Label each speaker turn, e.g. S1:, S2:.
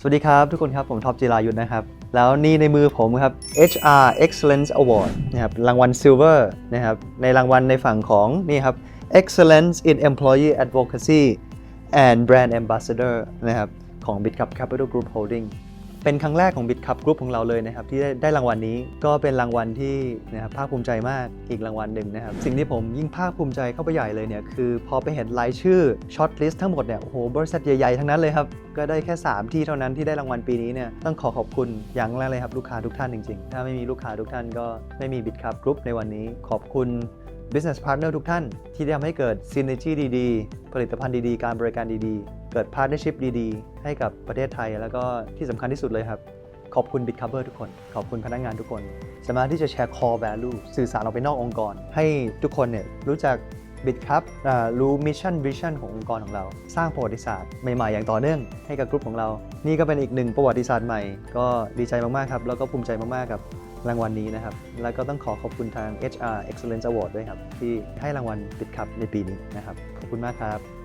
S1: สวัสดีครับ ทุกคนครับ ผมท็อปจิรายุทธนะครับ แล้วนี่ในมือผมครับ HR Excellence Award นะครับรางวัล Silver นะครับในรางวัลในฝั่งของนี่ครับ Excellence in Employee Advocacy and Brand Ambassador นะครับของ BitCup Capital Group Holding เป็นครั้งแรกของ BitCup Group ของเราเลยนะครับที่ได้ได้รางวัลนี้ก็เป็นรางวัลที่นะครับภาคภูมิใจมากอีกรางวัลหนึ่งนะครับสิ่งที่ผมยิ่งภาคภูมิใจเข้าไปใหญ่เลยเนี่ยคือพอไปเห็นรายชื่อช็อตลิสต์ทั้งหมดเนี่ยโอ้โหบริษัทใหญ่ๆทั้งนั้นเลยครับก็ได้แค่ 3 ที่เท่านั้นที่ได้รางวัลปีนี้เนี่ยต้องขอขอบคุณอย่างแรกเลยครับลูกค้าทุกท่านจริงๆ ถ้าไม่มีลูกค้าทุกท่านก็ไม่มี BitCup Group ในวันนี้ขอบคุณ Business Partner ทุกท่าน ที่ทำให้เกิด Synergy ดีๆ ผลิตภัณฑ์ดีๆ การบริการดีๆ เกิด Partnership ดีๆ ให้กับประเทศไทย แล้วก็ที่สำคัญที่สุดเลยครับ ขอบคุณ Bitcover ทุกคน ขอบคุณพนักงานทุกคน สามารถที่จะแชร์ core value สื่อสารออกไปนอกองค์กร ให้ทุกคนเนี่ยรู้จัก Bitcup อ่ารู้ mission vision ขององค์กรของเรา สร้างประวัติศาสตร์ใหม่ๆ อย่างต่อเนื่องให้กับกลุ่มของเรา นี่ก็เป็นอีกหนึ่งประวัติศาสตร์ใหม่ ก็ดีใจมากๆครับ แล้วก็ภูมิใจมากๆกับ รางวัลนี้นะครับ แล้วก็ต้องขอขอบคุณทาง HR Excellence Award ด้วยครับ ที่ให้รางวัลติดขับในปีนี้นะครับ ขอบคุณมากครับ